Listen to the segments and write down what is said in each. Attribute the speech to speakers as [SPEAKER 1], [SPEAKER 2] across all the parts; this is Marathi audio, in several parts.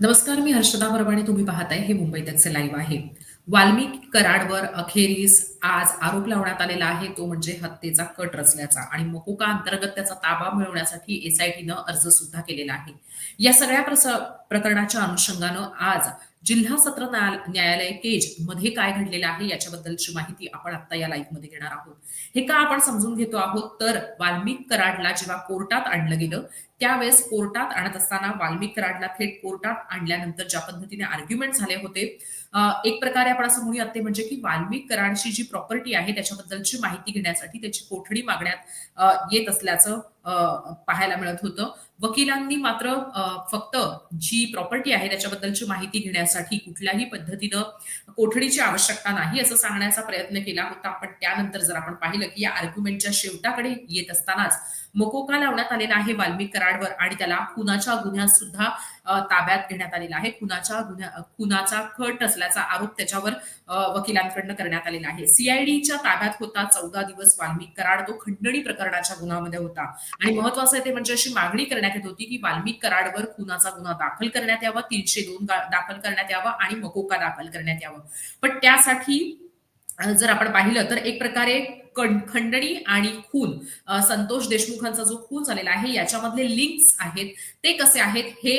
[SPEAKER 1] नमस्कार मी हर्षदा परवाणे तुम्ही पाहताय हे मुंबई त्याचे लाईव्ह आहे. वाल्मिक कराडवर अखेरीस आज आरोप लावण्यात आलेला आहे. तो म्हणजे हत्येचा कट रचल्याचा आणि मकोका अंतर्गत त्याचा ताबा मिळवण्यासाठी एसआयटीनं अर्ज सुद्धा केलेला आहे. या सगळ्या प्रस प्रकरणाच्या अनुषंगानं आज जिल्हा सत्र न्यायालय केजमध्ये काय घडलेलं आहे याच्याबद्दलची माहिती आपण आता या लाईव्हमध्ये घेणार आहोत. हे का आपण समजून घेतो आहोत? तर वाल्मिक कराडला जेव्हा कोर्टात आणलं गेलं त्यावेळेस कोर्टात आणत असताना वाल्मिक कराडला थेट कोर्टात आणल्यानंतर ज्या पद्धतीने आर्ग्युमेंट झाले होते एक प्रकारे आपण असं म्हणूयात ते म्हणजे की वाल्मिक कराडची जी प्रॉपर्टी आहे त्याच्याबद्दलची माहिती घेण्यासाठी त्याची कोठडी मागण्यात येत असल्याचं पाहायला मिळत होतं. वकिलांनी मात्र फक्त जी प्रॉपर्टी आहे त्याच्याबद्दलची माहिती घेण्यासाठी कुठल्याही पद्धतीनं कोठडीची आवश्यकता नाही असं सांगण्याचा प्रयत्न केला होता. पण त्यानंतर जर आपण पाहिलं की या आर्ग्युमेंटच्या शेवटाकडे येत असतानाच मकोका लावण्यात आलेला आहे वाल्मिक कराडवर आणि त्याला खुनाच्या गुन्ह्यात सुद्धा ताब्यात घेण्यात आलेला आहे. खुनाच्या गुन्ह्या खुनाचा कट असल्याचा आरोप त्याच्यावर वकिलांकडनं करण्यात आलेला आहे. सीआयडीच्या ताब्यात होता चौदा दिवस वाल्मिक कराड. तो खंडणी प्रकरणाच्या गुन्ह्यामध्ये होता. आणि महत्वाचं आहे ते म्हणजे अशी मागणी करण्यात येत होती की वाल्मिक कराडवर खुनाचा गुन्हा दाखल करण्यात यावा तीनशे दोन दाखल करण्यात यावा आणि मकोका दाखल करण्यात यावं. पण त्यासाठी जर आपण पाहिलं तर एक प्रकारे खंडणी आणि खून. संतोष देशमुखांचा जो खून झालेला आहे याच्यामधले लिंक्स आहेत. ते कसे आहेत हे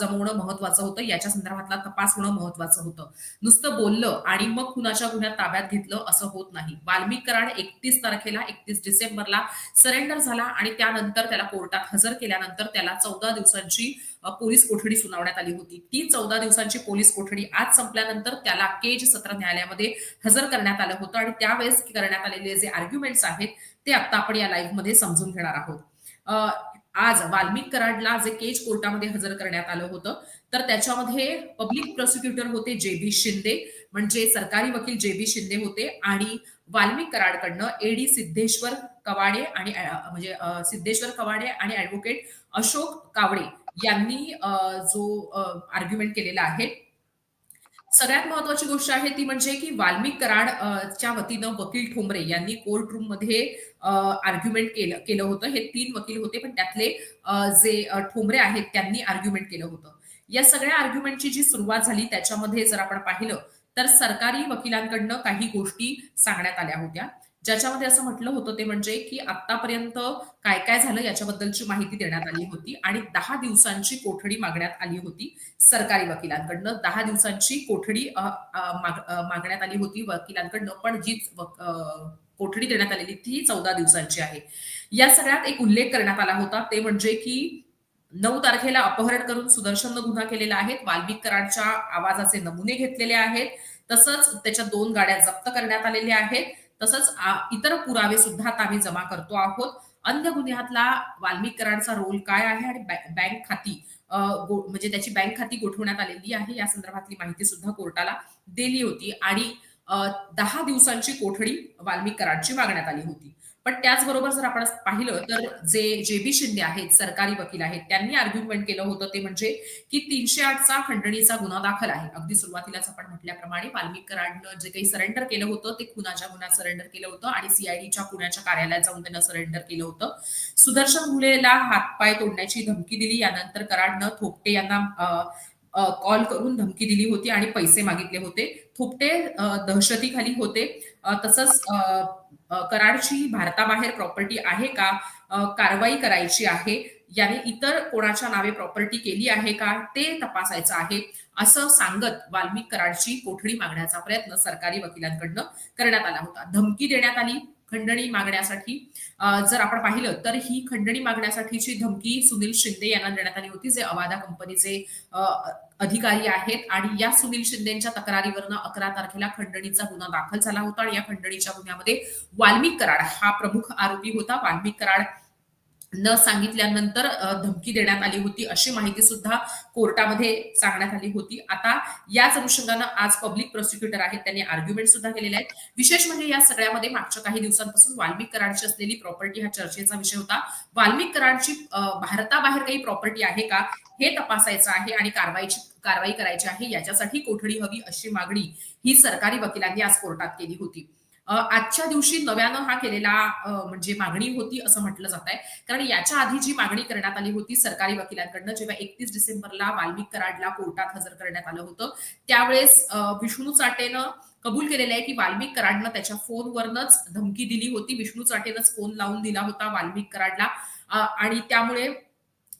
[SPEAKER 1] जमवणं महत्वाचं होतं. याच्या संदर्भातला तपास होणं महत्वाचं होतं. नुसतं बोललं आणि मग खुनाच्या गुन्ह्यात ताब्यात घेतलं असं होत नाही. वाल्मिक कराड एकतीस तारखेला एकतीस डिसेंबरला सरेंडर झाला आणि त्यानंतर त्याला कोर्टात हजर केल्यानंतर त्याला चौदा दिवसांची पोलीस कोठडी सुनावण्यात आली होती. ती चौदा दिवसांची पोलीस कोठडी आज संपल्यानंतर त्याला केज सत्र न्यायालयामध्ये हजर करण्यात आलं होतं आणि त्यावेळेस करण्यात आलेले जे आर्ग्युमेंट्स आहेत ते आता आपण या लाईव्हमध्ये समजून घेणार आहोत. आज वाल्मिक कराडला जे केज कोर्टामध्ये हजर करण्यात आलं होतं तर त्याच्यामध्ये पब्लिक प्रोसिक्युटर होते जे बी शिंदे म्हणजे सरकारी वकील जे बी शिंदे होते आणि वाल्मिक कराडकडनं एडी सिद्धेश्वर कवाडे आणि म्हणजे सिद्धेश्वर कवाडे आणि ऍडव्होकेट अशोक कावडे यांनी जो आर्ग्युमेंट केलेला आहे. सगळ्यात महत्वाची गोष्ट आहे ती म्हणजे की वाल्मिक कराड च्या वतीनं वकील ठोंबरे यांनी कोर्ट रूममध्ये आर्ग्युमेंट केलं केलं होतं. हे तीन वकील होते पण त्यातले जे ठोंबरे आहेत त्यांनी आर्ग्युमेंट केलं होतं. या सगळ्या आर्ग्युमेंटची जी सुरुवात झाली त्याच्यामध्ये जर आपण पाहिलं तर सरकारी वकिलांकडनं काही गोष्टी सांगण्यात आल्या होत्या. ज्याच्यामध्ये असं म्हटलं होतं ते म्हणजे की आतापर्यंत काय काय झालं याच्याबद्दलची माहिती देण्यात आली होती आणि दहा दिवसांची कोठडी मागण्यात आली होती सरकारी वकिलांकडनं. दहा दिवसांची कोठडी माग- मागण्यात आली होती वकिलांकडनं पण जी कोठडी देण्यात आलेली ती चौदा दिवसांची आहे. या सगळ्यात एक उल्लेख करण्यात आला होता ते म्हणजे की नऊ तारखेला अपहरण करून सुदर्शननं गुन्हा केलेला आहे. वाल्मिकरांच्या आवाजाचे नमुने घेतलेले आहेत. तसंच त्याच्या दोन गाड्या जप्त करण्यात आलेल्या आहेत. तसंच इतर पुरावे सुद्धा आता आम्ही जमा करतो आहोत. अन्य गुन्ह्यातला वाल्मिक कराडचा रोल काय आहे आणि बँक खाती म्हणजे त्याची बँक खाती गोठवण्यात आलेली आहे या संदर्भातली माहिती सुद्धा कोर्टाला दिली होती आणि दहा दिवसांची कोठडी वाल्मिक कराडची मागण्यात आली होती. पण त्याचबरोबर जर आपण पाहिलं तर जे जे बी शिंदे आहेत सरकारी वकील आहेत त्यांनी आर्ग्युमेंट केलं होतं ते म्हणजे की तीनशे आठचा खंडणीचा गुन्हा दाखल आहे. अगदी सुरुवातीलाच आपण म्हटल्याप्रमाणे वाल्मिक कराडनं जे काही सरेंडर केलं होतं ते खुनाच्या गुन्ह्यात सरेंडर केलं होतं आणि सीआयडीच्या पुण्याच्या कार्यालयात जाऊन त्यांना सरेंडर केलं होतं. सुदर्शन घुलेला हातपाय तोडण्याची धमकी दिली. यानंतर कराडनं थोपटे यांना कॉल करून धमकी दिली होती आणि पैसे मागितले होते. थोपटे दहशतीखाली होते. तसंच कराडची भारताबाहेर प्रॉपर्टी आहे का? कारवाई करायची आहे? याने इतर कोणाच्या नावे प्रॉपर्टी केली आहे का? ते तपासायचं आहे असं सांगत वाल्मिक कराडची कोठडी मागण्याचा प्रयत्न सरकारी वकिलांकडनं करण्यात आला होता. धमकी देण्यात आली खंडणी मागण्यासाठी. जर आपण पाहिलं तर ही खंडणी मागण्यासाठीची धमकी सुनील शिंदे यांना देण्यात आली होती जे अवादा कंपनीचे अधिकारी आहेत आणि या सुनील शिंदेच्या तक्रारीवरनं अकरा तारखेला खंडणीचा गुन्हा दाखल झाला होता आणि या खंडणीच्या गुन्ह्यामध्ये वाल्मिक कराड हा प्रमुख आरोपी होता. वाल्मिक कराड न सांगितल्यानंतर धमकी देण्यात आली होती अशी माहिती सुद्धा कोर्टामध्ये सांगण्यात आली होती. आता याच अनुषंगानं आज पब्लिक प्रोसिक्युटर आहेत त्यांनी आर्ग्युमेंट सुद्धा केलेले आहेत. विशेष म्हणजे या सगळ्यामध्ये मागच्या काही दिवसांपासून वाल्मिक कराडची असलेली प्रॉपर्टी हा चर्चेचा विषय होता. वाल्मिक कराडची भारताबाहेर काही प्रॉपर्टी आहे का हे तपासायचं आहे आणि कारवाईची कारवाई करायची आहे याच्यासाठी कोठडी हवी अशी मागणी ही सरकारी वकिलांनी आज कोर्टात केली होती. आजच्या दिवशी नव्यानं हा केलेला म्हणजे मागणी होती असं म्हटलं जात आहे कारण याच्या आधी जी मागणी करण्यात आली होती सरकारी वकिलांकडनं जेव्हा एकतीस डिसेंबरला वाल्मिक कराडला कोर्टात हजर करण्यात आलं होतं त्यावेळेस विष्णू चाटेनं कबूल केलेलं आहे की वाल्मिक कराडनं त्याच्या फोनवरनच धमकी दिली होती. विष्णू चाटेनंच फोन लावून दिला होता वाल्मिक कराडला. आणि त्यामुळे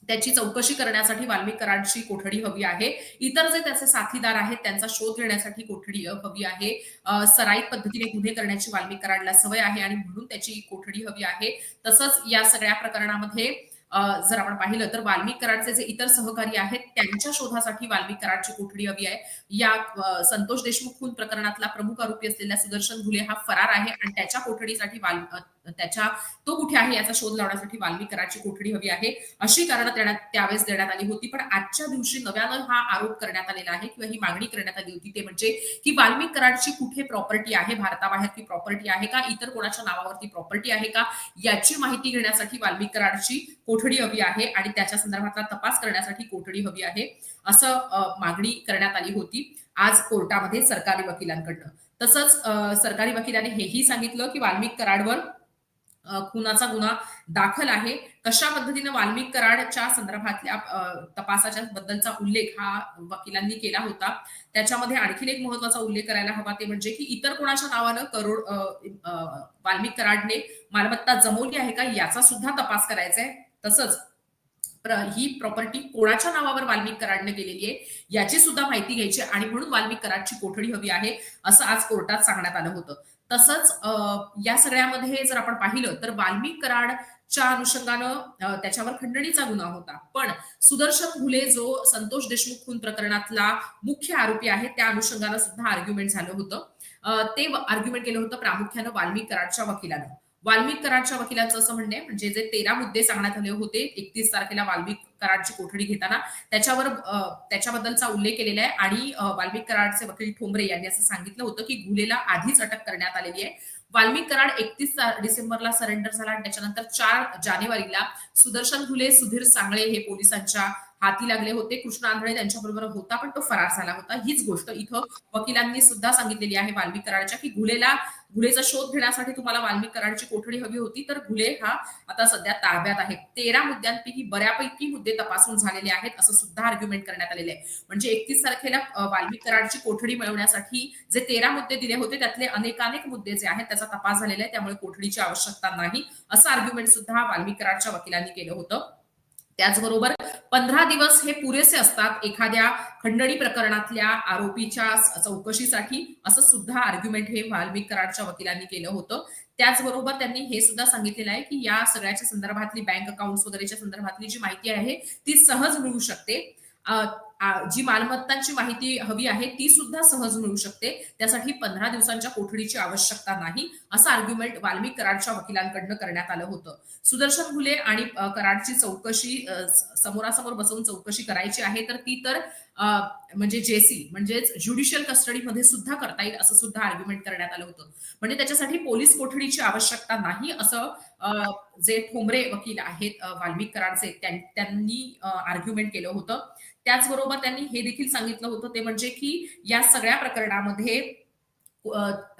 [SPEAKER 1] त्याची चौकशी करण्यासाठी वाल्मिकरांची कोठडी हवी आहे. इतर जे त्याचे साथीदार आहेत त्यांचा शोध घेण्यासाठी कोठडी हवी आहे. सराईत पद्धतीने गुन्हे करण्याची वाल्मिक सवय आहे आणि म्हणून त्याची कोठडी हवी आहे. तसंच या सगळ्या प्रकरणामध्ये जर आपण पाहिलं तर वाल्मिकरांचे जे इतर सहकारी आहेत त्यांच्या शोधासाठी वाल्मिकरांची कोठडी हवी आहे. या संतोष देशमुख खून प्रकरणातला प्रमुख आरोपी असलेला सुदर्शन घुले हा फरार आहे आणि त्याच्या कोठडीसाठी वाल्म त्याच्या तो कुठे आहे याचा शोध लावण्यासाठी वाल्मिक कराडची कोठडी हवी आहे? अशी कारणं देण्यात त्यावेळेस देण्यात आली होती. पण आजच्या दिवशी नव्यानं हा आरोप करण्यात आलेला आहे किंवा ही मागणी करण्यात आली होती. ते म्हणजे की वाल्मिक कराडची कुठे प्रॉपर्टी आहे? भारताबाहेर ती प्रॉपर्टी आहे का? इतर कोणाच्या नावावरती प्रॉपर्टी आहे का? याची माहिती घेण्यासाठी वाल्मिक कराडची कोठडी हवी आहे आणि त्याच्या संदर्भातला तपास करण्यासाठी कोठडी हवी आहे? असं मागणी करण्यात आली होती आज कोर्टामध्ये सरकारी वकिलांकडनं. तसंच सरकारी वकिलांनी हेही सांगितलं की वाल्मिक कराडवर खुनाचा गुन्हा दाखल आहे. कशा पद्धतीनं वाल्मिक कराडच्या संदर्भातल्या तपासाच्या बद्दलचा उल्लेख हा वकिलांनी केला होता त्याच्यामध्ये आणखीन एक महत्त्वाचा उल्लेख करायला हवा ते म्हणजे की इतर कोणाच्या नावानं करोड वाल्मिक कराडने मालमत्ता जमवली आहे का याचा सुद्धा तपास करायचा आहे तसंच प्र- ही प्रॉपर्टी कोणाच्या नावावर वाल्मिक कराडने केलेली आहे याची सुद्धा माहिती घ्यायची आणि म्हणून वाल्मिक कराडची कोठडी हवी आहे असं आज कोर्टात सांगण्यात आलं होतं. तसंच अ, या सगळ्यामध्ये जर आपण पाहिलं तर वाल्मिक कराडच्या अनुषंगानं त्याच्यावर खंडणीचा गुन्हा होता. पण सुदर्शन घुले जो संतोष देशमुख खून प्रकरणातला मुख्य आरोपी आहे त्या अनुषंगानं सुद्धा आर्ग्युमेंट झालं होतं. ते आर्ग्युमेंट केलं होतं प्रामुख्यानं वाल्मिक कराडच्या वकिलानं. वाल्मिक कराडच्या वकिलांचं असं म्हणणं आहे. म्हणजे जे तेरा मुद्दे सांगण्यात आले होते एकतीस तारखेला वाल्मिक कराडची कोठडी घेताना त्याच्यावर त्याच्याबद्दलचा उल्लेख केलेला आहे. आणि वाल्मिक कराडचे वकील ठोंबरे यांनी असं सांगितलं होतं की गुलेला आधीच अटक करण्यात आलेली आहे. वाल्मिक कराड एकतीस डिसेंबरला सरेंडर झाला आणि त्याच्यानंतर चार जानेवारीला सुदर्शन घुले सुधीर सांगळे हे पोलिसांच्या हाती लागले होते. कृष्ण आंधळे त्यांच्याबरोबर होता पण तो फरार झाला होता. हीच गोष्ट इथं वकिलांनी सुद्धा सांगितलेली आहे वाल्मिक कराडच्या की घुलेला घुलेचा शोध घेण्यासाठी तुम्हाला वाल्मिक कराडची कोठडी हवी होती. तर घुले हा आता सध्या ताब्यात आहे. तेरा मुद्द्यांपैकी बऱ्यापैकी मुद्दे तपासून झालेले आहेत असं सुद्धा आर्ग्युमेंट करण्यात आलेले आहे. म्हणजे एकतीस तारखेला वाल्मिक कराडची कोठडी मिळवण्यासाठी जे तेरा मुद्दे दिले होते त्यातले अनेकानेक मुद्दे जे आहेत त्याचा तपास झालेला आहे. त्यामुळे कोठडीची आवश्यकता नाही असं आर्ग्युमेंट सुद्धा वाल्मिक कराडच्या वकिलांनी केलं होतं. त्याचबरोबर पंधरा दिवस हे पुरेसे असतात एखाद्या खंडणी प्रकरणातल्या आरोपीच्या चौकशीसाठी असं सुद्धा आर्ग्युमेंट हे वाल्मिक कराडच्या वकिलांनी केलं होतं. त्याचबरोबर त्यांनी हे सुद्धा सांगितलेलं आहे की या सगळ्याच्या संदर्भातली बँक अकाउंट वगैरेच्या संदर्भातली जी माहिती आहे ती सहज मिळू शकते. जी मालमत्तांची माहिती हवी आहे ती सुद्धा सहज मिळू शकते. त्यासाठी पंधरा दिवसांच्या कोठडीची आवश्यकता नाही असं आर्ग्युमेंट वाल्मिक कराडच्या वकिलांकडनं करण्यात आलं होतं. सुदर्शन घुले आणि कराडची चौकशी समोरासमोर बसवून चौकशी करायची आहे तर ती तर म्हणजे जेसी म्हणजेच ज्युडिशियल कस्टडीमध्ये सुद्धा करता येईल असं सुद्धा आर्ग्युमेंट करण्यात आलं होतं. म्हणजे त्याच्यासाठी पोलीस कोठडीची आवश्यकता नाही असं जे ठोंबरे वकील आहेत वाल्मिक कराडचे त्यांनी आर्ग्युमेंट केलं होतं. त्याचबरोबर त्यांनी हे देखील सांगितलं होतं ते म्हणजे की या सगळ्या प्रकरणामध्ये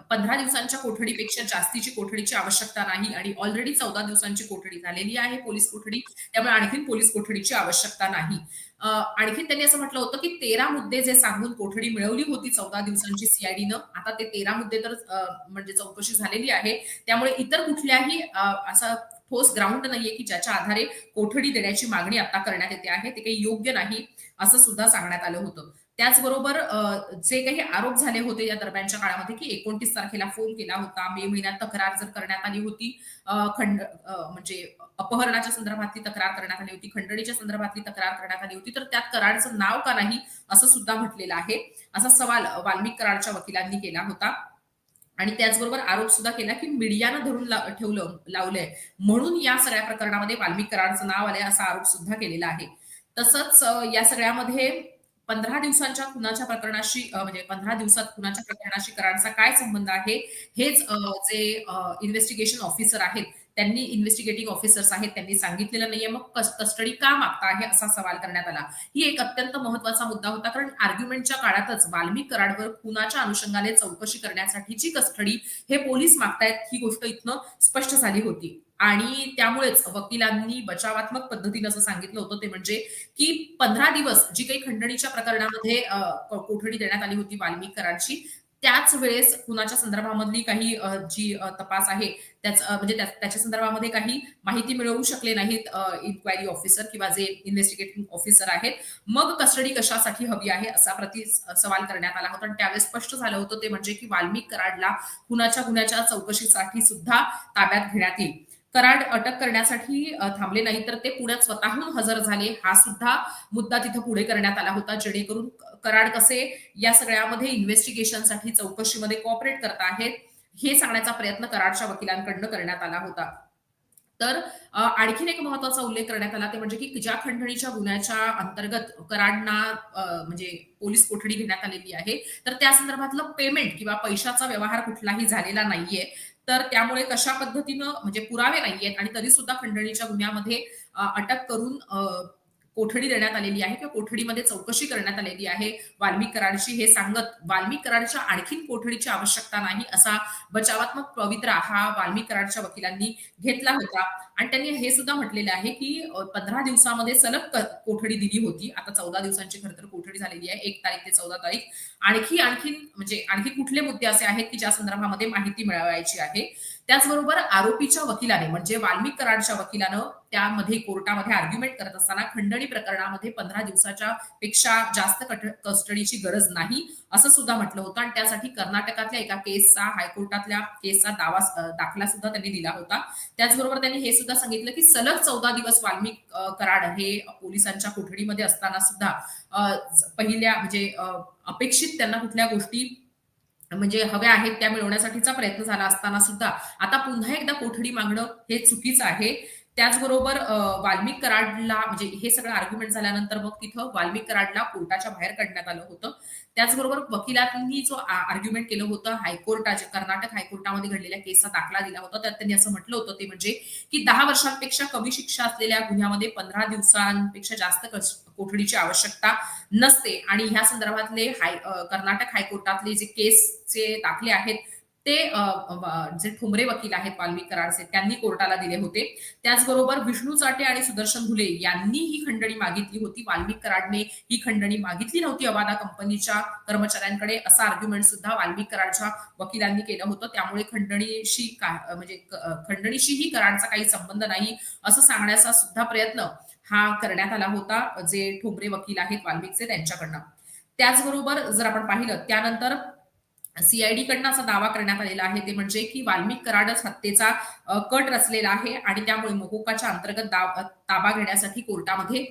[SPEAKER 1] पंधरा दिवसांच्या कोठडीपेक्षा जास्तीची कोठडीची आवश्यकता नाही आणि ऑलरेडी चौदा दिवसांची कोठडी झालेली आहे पोलीस कोठडी त्यामुळे आणखीन पोलीस कोठडीची आवश्यकता नाही. आणखीन त्यांनी असं म्हटलं होतं की तेरा मुद्दे जे सांगून कोठडी मिळवली होती चौदा दिवसांची सीआयडीनं आता ते तेरा मुद्दे तर म्हणजे चौकशी झालेली आहे. त्यामुळे इतर कुठल्याही असा ठोस ग्राउंड नाहीये की ज्याच्या आधारे कोठडी देण्याची मागणी आता करण्यात येते आहे. ते काही योग्य नाही. असं सुद्धा सांगण्यात आलं होतं. त्याचबरोबर जे काही आरोप झाले होते या दरम्यानच्या काळामध्ये की एकोणतीस तारखेला फोन केला होता मे महिन्यात तक्रार जर करण्यात आली होती खंड म्हणजे अपहरणाच्या संदर्भातली तक्रार करण्यात आली होती खंडणीच्या संदर्भातली तक्रार करण्यात आली होती तर त्यात कराडचं नाव का नाही असं सुद्धा म्हटलेलं आहे. असा सवाल वाल्मिक कराडच्या वकिलांनी केला होता. आणि त्याचबरोबर आरोप सुद्धा केला की मीडियानं धरून ला- ठेवलं लावलंय. म्हणून या सगळ्या प्रकरणामध्ये वाल्मिक कराडचं नाव आलंय असा आरोप सुद्धा केलेला आहे. तसंच या सगळ्यामध्ये पंधरा दिवसांच्या खुनाच्या प्रकरणाशी म्हणजे पंधरा दिवसात खुनाच्या प्रकरणाशी कराडचा काय संबंध आहे हेच जे इन्व्हेस्टिगेशन ऑफिसर आहेत त्यांनी इन्व्हेस्टिगेटिंग ऑफिसर्स आहेत त्यांनी सांगितलेलं नाहीये. मग कस्टडी का मागता आहे असा सवाल करण्यात आला. ही एक अत्यंत महत्त्वाचा मुद्दा होता कारण आर्ग्युमेंटच्या काळातच वाल्मिक कराडवर खुनाच्या अनुषंगाने चौकशी करण्यासाठीची कस्टडी हे पोलीस मागतायत ही गोष्ट इथनं स्पष्ट झाली होती. आणि त्यामुळेच वकिलांनी बचावात्मक पद्धतीनं असं सांगितलं होतं ते म्हणजे की पंधरा दिवस जी काही खंडणीच्या प्रकरणामध्ये कोठडी देण्यात आली होती वाल्मिकरांची त्याच वेळेस कुणाच्या संदर्भामधली काही जी तपास आहे त्याच म्हणजे त्याच्या संदर्भामध्ये काही माहिती मिळवू शकले नाहीत इन्क्वायरी ऑफिसर किंवा जे इन्व्हेस्टिगेटिंग ऑफिसर आहेत. मग कस्टडी कशासाठी हवी आहे असा प्रति सवाल करण्यात आला होता. आणि त्यावेळेस स्पष्ट झालं होतं ते म्हणजे की वाल्मिक कराडला कुणाच्या गुन्ह्याच्या चौकशीसाठी सुद्धा ताब्यात घेण्यात येईल. कराड अटक करण्यासाठी थांबले नाही तर ते पुण्यात स्वतःहून हजर झाले. हा सुद्धा मुद्दा तिथं पुढे करण्यात आला होता. जेणेकरून कराड कसे या सगळ्यामध्ये इन्व्हेस्टिगेशनसाठी चौकशीमध्ये कॉपरेट करत आहेत हे सांगण्याचा प्रयत्न कराडच्या वकिलांकडनं करण्यात आला होता. तर आणखीन एक महत्त्वाचा उल्लेख करण्यात आला ते म्हणजे की ज्या खंडणीच्या गुन्ह्याच्या अंतर्गत कराडना म्हणजे पोलीस कोठडी घेण्यात आलेली आहे तर त्या संदर्भातलं पेमेंट किंवा पैशाचा व्यवहार कुठलाही झालेला नाहीये. तर त्यामुळे कशा पद्धतीनं म्हणजे पुरावे नाहीयेत आणि तरी सुद्धा खंडणीच्या गुन्ह्यामध्ये अटक करून अ, कोठडी देण्यात आलेली आहे किंवा कोठडीमध्ये चौकशी करण्यात आलेली आहे? वाल्मिक कराडची हे सांगत वाल्मिक कराडच्या आणखीन कोठडीची आवश्यकता नाही असा बचावात्मक पवित्रा हा वाल्मिक कराडच्या वकिलांनी घेतला होता. आणि त्यांनी हे सुद्धा म्हटलेलं आहे की पंधरा दिवसामध्ये सलग कोठडी दिली होती. आता चौदा दिवसांची खर तर कोठडी झालेली आहे. एक तारीख ते चौदा तारीख. आणखी आणखीन म्हणजे आणखी कुठले मुद्दे असे आहेत की ज्या संदर्भामध्ये माहिती मिळवायची आहे? त्याचबरोबर आरोपीच्या वकिलाने म्हणजे वाल्मिक कराडच्या वकिलानं त्यामध्ये कोर्टामध्ये आर्ग्युमेंट करत असताना खंडणी प्रकरणामध्ये पंधरा दिवसाच्या पेक्षा जास्त कट- कस्टडीची गरज नाही असं सुद्धा म्हटलं होतं. आणि त्यासाठी कर्नाटकातल्या एका केसचा हायकोर्टातल्या केसचा दावा दाखला सुद्धा त्यांनी दिला होता. त्याचबरोबर त्यांनी हे सुद्धा सांगितलं की सलग चौदा दिवस वाल्मिक कराड हे पोलिसांच्या कोठडीमध्ये असताना सुद्धा पहिल्या म्हणजे अपेक्षित त्यांना कुठल्या गोष्टी म्हणजे हव्या आहेत त्या मिळवण्यासाठीचा प्रयत्न झाला असताना सुद्धा. आता पुन्हा एकदा कोठडी मागणं हे चुकीचं आहे. त्याचबरोबर वाल्मिक कराडला म्हणजे हे सगळं आर्ग्युमेंट झाल्यानंतर मग तिथं वाल्मिक कराडला कोर्टाच्या बाहेर काढण्यात आलं होतं. त्याचबरोबर वकिलांनी जो आर्ग्युमेंट केलं होतं हायकोर्टाच्या कर्नाटक हायकोर्टामध्ये घडलेल्या केसचा दाखला दिला होता. त्यात त्यांनी असं म्हटलं होतं ते म्हणजे की दहा वर्षांपेक्षा कमी शिक्षा असलेल्या गुन्ह्यामध्ये पंधरा दिवसांपेक्षा जास्त कोठडीची आवश्यकता नसते. आणि ह्या संदर्भातले हाय कर्नाटक हायकोर्टातले जे केसचे दाखले आहेत ते जे ठुमरे वकील आहेत वाल्मिक कराडचे त्यांनी कोर्टाला दिले होते. त्याचबरोबर विष्णू चाटे आणि सुदर्शन घुले यांनी ही खंडणी मागितली होती. वाल्मिक कराडने ही खंडणी मागितली नव्हती अवादा कंपनीच्या कर्मचाऱ्यांकडे असा आर्ग्युमेंट सुद्धा वाल्मिक कराडच्या वकिलांनी केलं होतं. त्यामुळे खंडणीशी का म्हणजे खंडणीशी खंडणीशीही कराडचा काही संबंध नाही असं सांगण्याचा सुद्धा प्रयत्न हा करण्यात आला होता जे ठोंबरे वकील आहेत वाल्मिकचे त्यांच्याकडनं. त्याचबरोबर जर आपण पाहिलं त्यानंतर सीआयडी कडनं असा दावा करण्यात आलेला आहे. ते म्हणजे की वाल्मिक कराडच हत्येचा कट रचलेला आहे आणि त्यामुळे मोकोकाच्या अंतर्गत दाव- ताबा घेण्यासाठी कोर्टामध्ये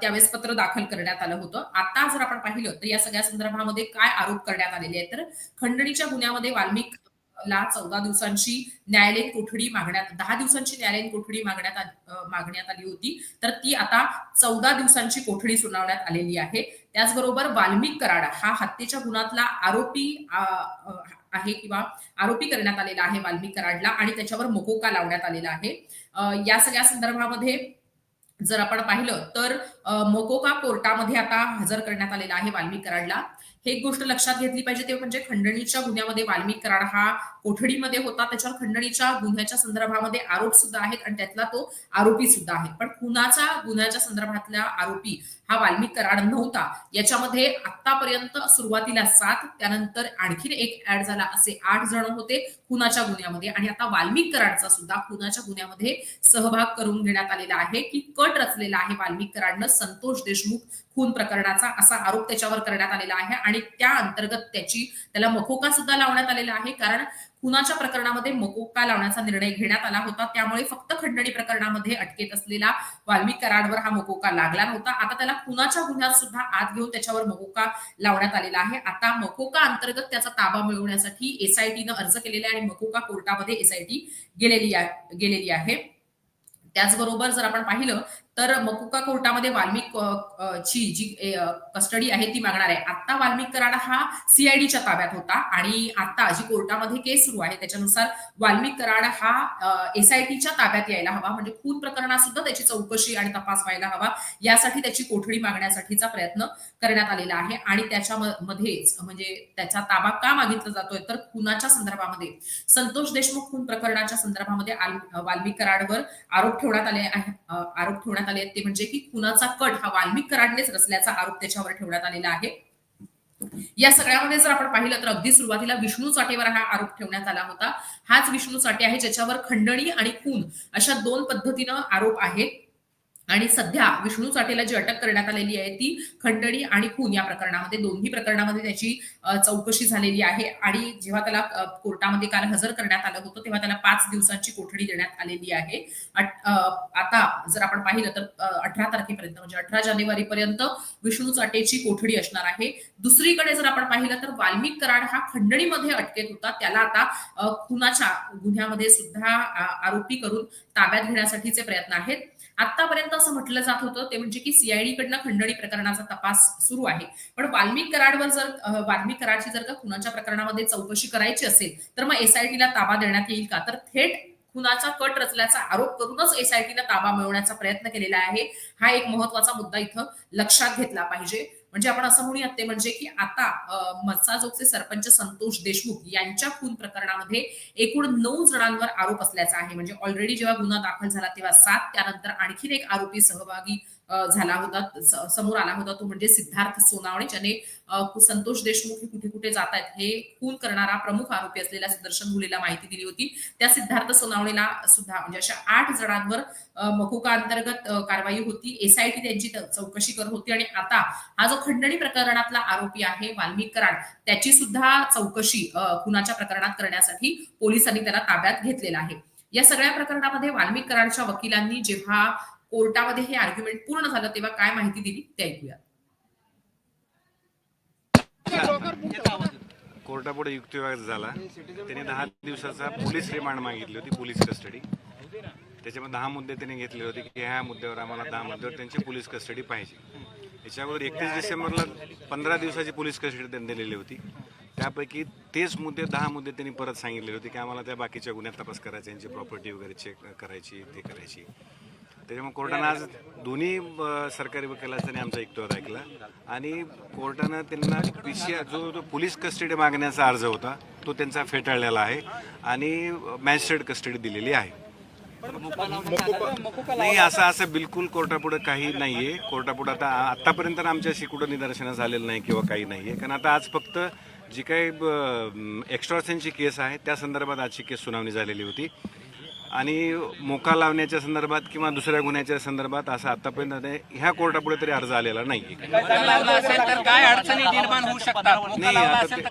[SPEAKER 1] त्यावेळेस पत्र दाखल करण्यात आलं होतं. आता जर आपण पाहिलं तर या सगळ्या संदर्भामध्ये काय आरोप करण्यात आलेले आहेत? तर खंडणीच्या गुन्ह्यामध्ये वाल्मिक ला चौदा दिवसांची न्यायालयीन कोठडी मागण्यात दहा दिवसांची न्यायालयीन कोठडी मागण्यात मागण्यात आली होती. तर ती आता चौदा दिवसांची कोठडी सुनावण्यात आलेली आहे. त्याचबरोबर वाल्मिक कराड हा हत्येच्या गुन्ह्यातला आरोपी आहे किंवा आरोपी करण्यात आलेला आहे वाल्मिक कराडला आणि त्याच्यावर मोकोका लावण्यात आलेला आहे. या सगळ्या संदर्भामध्ये जर आपण पाहिलं तर मोकोका कोर्टामध्ये आता हजर करण्यात आलेला आहे वाल्मिक कराडला. हे एक गोष्ट लक्षात घेतली पाहिजे ते म्हणजे खंडणीच्या गुन्ह्यामध्ये वाल्मिक कराड हा कोठडीमध्ये होता. त्याच्यावर खंडणीच्या गुन्ह्याच्या संदर्भामध्ये आरोप सुद्धा आहेत आणि त्यातला तो आरोपी सुद्धा आहे. पण खुनाचा गुन्ह्याच्या संदर्भातला आरोपी हा वाल्मिक कराड नव्हता. याच्यामध्ये आतापर्यंत सुरुवातीला सात त्यानंतर आणखीन एक ऍड झाला. असे आठ जण होते खुनाच्या गुन्ह्यामध्ये आणि आता वाल्मिक कराडचा सुद्धा खुनाच्या गुन्ह्यामध्ये सहभाग करून घेण्यात आलेला आहे की कट रचलेला आहे वाल्मिक कराडनं संतोष देशमुख खून प्रकरणाचा असा आरोप त्याच्यावर करण्यात आलेला आहे आणि त्या अंतर्गत त्याची त्याला मकोका सुद्धा लावण्यात आलेला आहे. कारण खुनाच्या प्रकरणामध्ये मकोका लावण्याचा निर्णय घेण्यात आला होता. त्यामुळे फक्त खंडणी प्रकरणामध्ये अटकेत असलेला वाल्मिक कराडवर हा मकोका लागला नव्हता. आता त्याला खुनाच्या गुन्ह्यात सुद्धा आत घेऊन त्याच्यावर मकोका लावण्यात आलेला आहे. आता मकोका अंतर्गत त्याचा ताबा मिळवण्यासाठी एसआयटीनं अर्ज केलेला आहे आणि मकोका कोर्टामध्ये एसआयटी गेलेली आहे गेलेली आहे. त्याचबरोबर जर आपण पाहिलं तर मकुका कोर्टामध्ये वाल्मिक ची जी कस्टडी आहे ती मागणार आहे. आता वाल्मिक कराड हा सीआयडीच्या ताब्यात होता आणि आता जी कोर्टामध्ये केस सुरू आहे त्याच्यानुसार वाल्मिक कराड हा एसआयटीच्या ताब्यात यायला हवा. म्हणजे खून प्रकरणात सुद्धा त्याची चौकशी आणि तपास व्हायला हवा. यासाठी त्याची कोठडी मागण्यासाठीचा प्रयत्न करण्यात आलेला आहे आणि त्याच्यामध्येच म्हणजे त्याचा ताबा का मागितला जातोय? तर खुनाच्या संदर्भामध्ये संतोष देशमुख खून प्रकरणाच्या संदर्भामध्ये वाल्मिक कराडवर आरोप ठेवण्यात आले आहे आरोप ठेवण्यात आले ते म्हणजे की खुनाचा कट हा वाल्मिक कराडनेच रचल्याचा आरोप त्याच्यावर ठेवण्यात आलेला आहे. या सगळ्यामध्ये जर आपण पाहिलं तर अगदी सुरुवातीला विष्णू चाटेवर हा आरोप ठेवण्यात आला होता. हाच विष्णू चाटे आहे ज्याच्यावर खंडणी आणि खून अशा दोन पद्धतीनं आरोप आहेत. आणि सध्या विष्णू चाटेला जी अटक करण्यात आलेली आहे ती खंडणी आणि खून या प्रकरणामध्ये दोन्ही प्रकरणामध्ये त्याची चौकशी झालेली आहे. आणि जेव्हा त्याला कोर्टामध्ये काल हजर करण्यात आलं होतं तेव्हा त्याला पाच दिवसांची कोठडी देण्यात आलेली आहे. आता जर आपण पाहिलं तर अठरा तारखेपर्यंत म्हणजे अठरा जानेवारीपर्यंत विष्णू चाटेची कोठडी असणार आहे. दुसरीकडे जर आपण पाहिलं तर वाल्मिक कराड हा खंडणीमध्ये अटकेत होता. त्याला आता खुनाच्या गुन्ह्यामध्ये सुद्धा आरोपी करून ताब्यात घेण्यासाठीचे प्रयत्न आहेत. आतापर्यंत असं म्हटलं जात होतं ते म्हणजे की सीआयडी कडनं खंडणी प्रकरणाचा तपास सुरू आहे. पण वाल्मिक कराडवर जर वाल्मिक कराडची जर का खुनाच्या प्रकरणामध्ये चौकशी करायची असेल तर मग एसआयटीला ताबा देण्यात येईल का? तर थेट खुनाचा कट रचल्याचा आरोप करूनच एसआयटीला ताबा मिळवण्याचा प्रयत्न केलेला आहे. हा एक महत्त्वाचा मुद्दा इथं लक्षात घेतला पाहिजे. म्हणजे आपण असं म्हणूयात ते म्हणजे की आता अ, सरपंच संतोष देशमुख यांच्या खून प्रकरणामध्ये एकूण नऊ जणांवर आरोप असल्याचा आहे. म्हणजे ऑलरेडी जेव्हा गुन्हा दाखल झाला तेव्हा सात त्यानंतर आणखीन एक आरोपी सहभागी झाला होता समोर आला होता तो म्हणजे सिद्धार्थ सोनावणे ज्याने संतोष देशमुख हे कुठे कुठे जात आहेत हे खून करणारा प्रमुख आरोपी असलेल्या सुदर्शन मुलीला माहिती दिली होती. त्या सिद्धार्थ सोनावणेला सुद्धा म्हणजे अशा आठ जणांवर मकोका अंतर्गत कारवाई होती. एसआयटी त्यांची चौकशी करत होती आणि आता हा जो खंडणी प्रकरणातला आरोपी आहे वाल्मिक कराड त्याची सुद्धा चौकशी खुनाच्या प्रकरणात करण्यासाठी पोलिसांनी त्याला ताब्यात घेतलेला आहे. या सगळ्या प्रकरणामध्ये वाल्मिक कराडच्या वकिलांनी जेव्हा कोर्टामध्ये हे आर्ग्युमेंट पूर्ण झालं तेव्हा काय माहिती दिली ते ऐकूया.
[SPEAKER 2] कोर्टापुढे युक्तिवाद झाला. त्याने दहा दिवसाचा पोलीस रिमांड मागितली होती पोलीस कस्टडी त्याच्यामध्ये दहा मुद्दे त्यांनी घेतले होते की ह्या मुद्द्यावर आम्हाला दहा मुद्द्यावर त्यांची पोलीस कस्टडी पाहिजे. याच्यावर एकतीस डिसेंबरला पंधरा दिवसाची पोलीस कस्टडी त्यांनी दिलेली होती. त्यापैकी तेच मुद्दे दहा मुद्दे त्यांनी परत सांगितले होते की आम्हाला त्या बाकीच्या गुन्ह्यात तपास करायचे यांची प्रॉपर्टी वगैरे चेक करायची ते करायची. त्याच्यामुळे कोर्टानं आज दोन्ही सरकारी वकिलांचा त्यांनी आमचा युक्तिवाद ऐकला. आणि कोर्टानं त्यांना पिशिया जो तो पोलीस कस्टडी मागण्याचा अर्ज होता तो त्यांचा फेटाळलेला आहे आणि मॅजिस्ट्रेट कस्टडी दिलेली आहे. नाही असं असं बिलकुल कोर्टापुढे काही नाहीये. कोर्टापुढे आता आतापर्यंत आमच्याशी कुठं निदर्शनं झालेलं नाही किंवा काही नाहीये. कारण आता आज फक्त जी काही एक्स्ट्रॉसनची केस आहे त्या संदर्भात आजची केस सुनावणी झालेली होती. आणि मोका लावण्याच्या संदर्भात किंवा दुसऱ्या गुन्ह्याच्या संदर्भात असं आतापर्यंत नाही. ह्या कोर्टापुढे तरी अर्ज आलेला नाही, आता ते-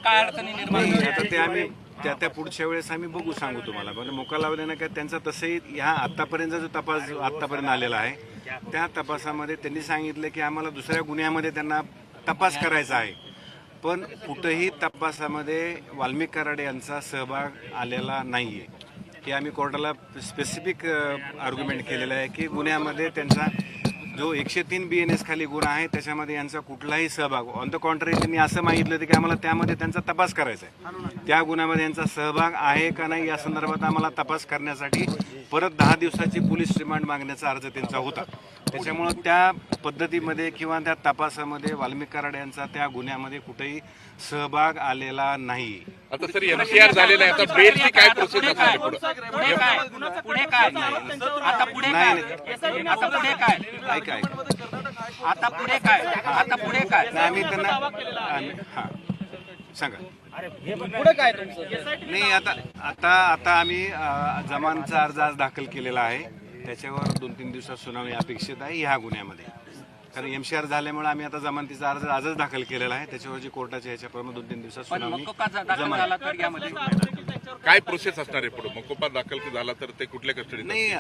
[SPEAKER 2] नाही आम्ही त्या त्या पुढच्या वेळेस आम्ही बघू सांगू तुम्हाला. पण मोका लावल्यानं काय त्यांचा तसंही ह्या आतापर्यंत जो तपास आतापर्यंत आलेला आहे त्या तपासामध्ये त्यांनी सांगितलं की आम्हाला दुसऱ्या गुन्ह्यामध्ये त्यांना तपास करायचा आहे. पण कुठंही तपासामध्ये वाल्मिक कराड यांचा सहभाग आलेला नाहीये. की आम्ही कोर्टाला स्पेसिफिक आर्ग्युमेंट केलेलं आहे की गुन्ह्यामध्ये त्यांचा जो एकशे तीन बी एन एस खाली गुन्हा आहे त्याच्यामध्ये यांचा कुठलाही सहभाग ऑन द कॉन्ट्री त्यांनी असं मागितलं होतं की आम्हाला त्यामध्ये त्यांचा तपास करायचा आहे. त्या गुन्ह्यामध्ये यांचा सहभाग आहे का नाही या संदर्भात आम्हाला तपास करण्यासाठी परत दहा दिवसाची पोलीस रिमांड मागण्याचा अर्ज त्यांचा होता. त्याच्यामुळं त्या पद्धतीमध्ये किंवा त्या तपासामध्ये वाल्मिक कराड यांचा त्या गुन्ह्यामध्ये कुठेही सहभाग आलेला नाही.
[SPEAKER 3] आता सर एनसीआर झालेला आहे. आता बेलची काय प्रोसेस
[SPEAKER 4] पुढे?
[SPEAKER 3] असणार
[SPEAKER 4] काय?
[SPEAKER 3] पुढं
[SPEAKER 4] पुढे काय? पुढे काय? आता पुढे
[SPEAKER 2] नाही,
[SPEAKER 4] काय? आता पुढे काय?
[SPEAKER 2] ऐका ऐका.
[SPEAKER 4] आता पुढे काय? आता पुढे काय?
[SPEAKER 2] नाही, आम्ही त्यांना हा. सांगा. नाही आता आता आता आम्ही जमानचा अर्ज आज दाखल केलेला आहे. त्याच्यावर दोन तीन दिवसात सुनावणी अपेक्षित आहे ह्या गुन्ह्यामध्ये. कारण एमसीआर झाल्यामुळे आम्ही आता जमानतीचा अर्ज आजच दाखल केलेला आहे. त्याच्यावर जी कोर्टाच्या ह्याच्याप्रमाणे दोन तीन दिवसात
[SPEAKER 4] पण
[SPEAKER 2] सुनावणी
[SPEAKER 4] मकोका दाखल
[SPEAKER 2] जमा
[SPEAKER 4] झाला तर यामध्ये
[SPEAKER 3] काय प्रोसेस असणार आहे पुढे? मकोपा दाखल झाला तर ते कुठल्या कस्टडीत
[SPEAKER 2] नाही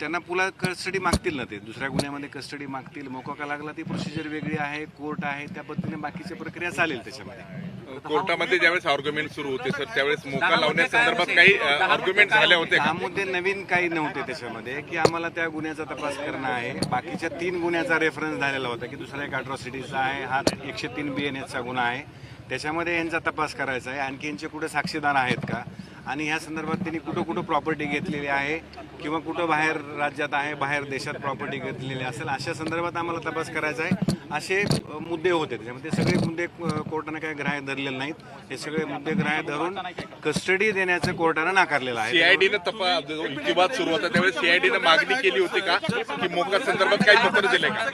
[SPEAKER 2] त्यांना पुला कस्टडी मागतील ना ते. दुसऱ्या गुन्ह्यामध्ये कस्टडी मागतील. मोकोका लागला ती प्रोसिजर वेगळी आहे कोर्ट आहे. त्या पद्धतीने बाकीची प्रक्रिया चालेल त्याच्यामध्ये.
[SPEAKER 3] कोर्टामध्ये ज्यावेळेस आर्ग्युमेंट सुरू होते सर त्यावेळेस मोका लावण्यासंदर्भात काही आर्ग्युमेंट झाल्या होत्या
[SPEAKER 2] हा
[SPEAKER 3] का
[SPEAKER 2] मुद्दे नवीन काही नव्हते त्याच्यामध्ये की आम्हाला त्या गुन्ह्याचा तपास करणं आहे. बाकीच्या तीन गुन्ह्याचा रेफरन्स झालेला होता की दुसरा एक अट्रॉसिटीचा आहे हा एकशे तीन बी एन एसचा गुन्हा आहे. त्याच्यामध्ये यांचा तपास करायचा आहे. आणखी यांचे कुठे साक्षीदार आहेत का? आणि ह्या संदर्भात त्यांनी कुठं कुठं प्रॉपर्टी घेतलेली आहे किंवा कुठं बाहेर राज्यात आहे बाहेर देशात प्रॉपर्टी घेतलेली असेल अशा संदर्भात आम्हाला तपास करायचा आहे. असे मुद्दे होते त्याच्यामध्ये. सगळे मुद्दे कोर्टानं काही ग्राह्य धरलेले नाहीत. हे सगळे मुद्दे ग्राह्य धरून कस्टडी देण्याचं कोर्टानं नाकारलेलं आहे.
[SPEAKER 3] सीआयडीनं तपास सुरू होता. त्यावेळेस सीआयडीनं मागणी केली होती का? की मोका संदर्भात काही पत्र दिले का?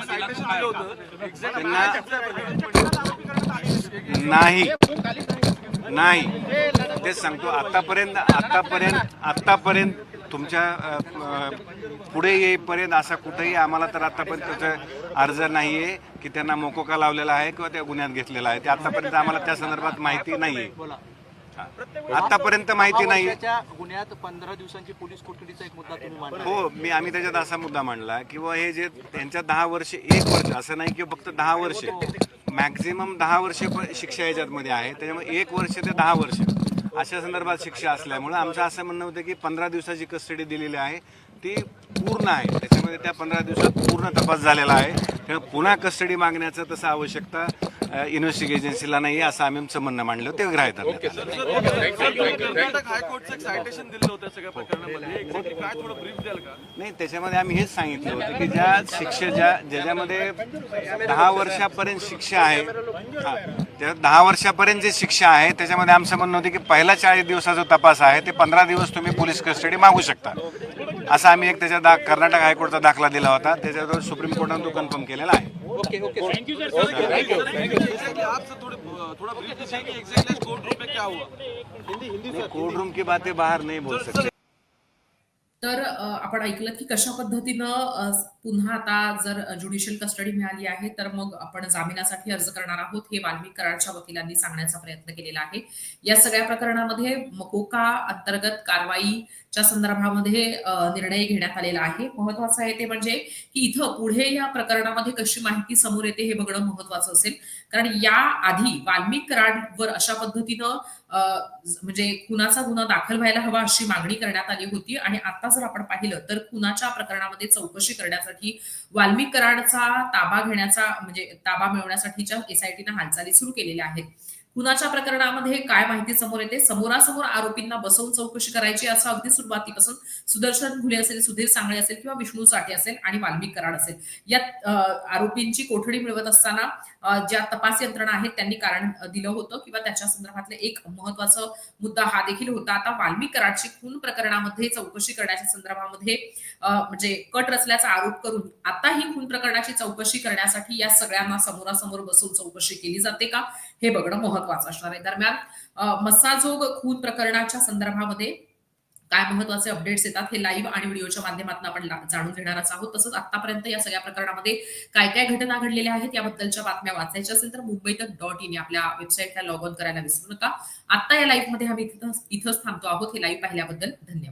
[SPEAKER 2] त्यांना नाही. नाही. तेच सांगतो आतापर्यंत आतापर्यंत आतापर्यंत तुमच्यापुढे येईपर्यंत असा कुठेही आम्हाला तर आतापर्यंत त्याचा अर्ज नाही आहे की त्यांना मोकोका लावलेला आहे किंवा त्या गुन्ह्यात घेतलेला आहे. ते आतापर्यंत आम्हाला त्या संदर्भात माहिती नाही आहे आतापर्यंत माहिती नाही.
[SPEAKER 5] गुन्ह्यात पंधरा दिवसांची पोलीस कोठडीचा एक मुद्दा तुम्ही मांडला.
[SPEAKER 2] हो मी आम्ही त्याच्यात असा मुद्दा मांडला किंवा हे जे त्यांच्या दहा वर्ष एक वर्ष असं नाही की फक्त दहा वर्ष. मॅक्झिमम दहा वर्ष शिक्षा याच्यातमध्ये आहे. त्याच्यामुळे एक वर्ष ते दहा वर्ष. अशा संदर्भात शिक्षा असल्यामुळे आमचं असं म्हणणं होतं की पंधरा दिवसाची कस्टडी दिलेली आहे. ती पूर्ण आहे. त्याच्यामध्ये त्या पंधरा दिवसात पूर्ण तपास झालेला आहे. त्यामुळे पुन्हा कस्टडी मागण्याचं तसं आवश्यकता इन्व्हेस्टिगेशन एजन्सीला नाही आहे असं आम्ही आमचं म्हणणं मांडलं. ते ग्राह्य धरण्यात आलं.
[SPEAKER 3] थँक्यू थँक्यू
[SPEAKER 6] कर्नाटक हायकोर्टचं एक सायटेशन दिलं होतं सगळ्या प्रकरणामध्ये. एक्झॅक्टली काय थोडं ब्रीफ द्याल का?
[SPEAKER 2] नाही त्याच्यामध्ये आम्ही हेच सांगितलं होतं की ज्या शिक्षा ज्या ज्याच्यामध्ये दहा वर्षापर्यंत शिक्षा आहे हा, त्या दहा वर्षापर्यंत जे शिक्षा आहे त्याच्यामध्ये आमचं म्हणणं होतं की पहिला चाळीस दिवसाचा तपास आहे ते पंधरा दिवस तुम्ही पोलीस कस्टडी मागू शकता. असा आम्ही एक त्याच्या दा कर्नाटक हायकोर्टचा दाखला दिला होता. त्याच्यावर सुप्रीम कोर्टाने तो कन्फर्म केलेला आहे.
[SPEAKER 6] एक्झैक्टली आपसे थोड़े थोड़ा ब्रीफ दीजिए कि एक्जैक्टली कोर्ट रूम में क्या हुआ?
[SPEAKER 2] कोर्ट रूम की बातें बाहर नहीं बोल सकते।
[SPEAKER 1] तर आपण ऐकलं की कशा पद्धतीनं पुन्हा आता जर ज्युडिशियल कस्टडी मिळाली आहे तर मग आपण जामिनासाठी अर्ज करणार आहोत हे वाल्मिक कराडच्या वकिलांनी सांगण्याचा प्रयत्न केलेला आहे. या सगळ्या प्रकरणामध्ये मकोका अंतर्गत कारवाईच्या संदर्भामध्ये निर्णय घेण्यात आलेला आहे. महत्वाचं आहे ते म्हणजे की इथं पुढे या प्रकरणामध्ये कशी माहिती समोर येते हे बघणं महत्वाचं असेल. कारण या आधी वाल्मिक कराडवर अशा पद्धतीनं अ, म्हणजे खुनाचा गुन्हा दाखल व्हायला हवा अशी मागणी करण्यात आली होती. आणि आता जर आपण पाहिलं तर खुनाच्या प्रकरणामध्ये चौकशी करण्यासाठी वाल्मिक कराडचा ताबा घेण्याचा म्हणजे ताबा मिळवण्यासाठीच्या एसआयटीनं हालचाली सुरू केलेल्या आहेत. खुनाच्या प्रकरणामध्ये काय माहिती समोर येते? समोरासमोर आरोपींना बसवून चौकशी करायची असं अगदी सुरुवातीपासून सुदर्शन घुले असेल सुधीर सांगळे असेल किंवा विष्णू साठे असेल आणि वाल्मिक कराड असेल. या आरोपींची कोठडी मिळवत असताना ज्या तपास यंत्रणा आहेत त्यांनी कारण दिलं होतं किंवा त्याच्या संदर्भातले एक महत्त्वाचा मुद्दा हा देखील होता. आता वाल्मिक कराडची खून प्रकरणामध्ये चौकशी करण्याच्या संदर्भामध्ये म्हणजे कट रचल्याचा आरोप करून आता ही खून प्रकरणाची चौकशी करण्यासाठी या सगळ्यांना समोरासमोर बसून चौकशी केली जाते का? हे बघणं महत्वाचं असणार आहे. दरम्यान मसाजोग खून प्रकरणाच्या संदर्भामध्ये काय महत्त्वाचे अपडेट्स येतात हे लाईव्ह आणि व्हिडिओच्या माध्यमातून आपण जाणून घेणारच आहोत. तसंच आतापर्यंत या सगळ्या प्रकरणामध्ये काय काय घटना घडलेल्या आहेत याबद्दलच्या बातम्या वाचायच्या असेल तर मुंबई तक डॉट इन आपल्या वेबसाईटला लॉग ऑन करायला विसरू नका. आता या लाईव्हमध्ये आम्ही इथं इथंच थांबतो आहोत. हे लाईव्ह पाहिल्याबद्दल धन्यवाद.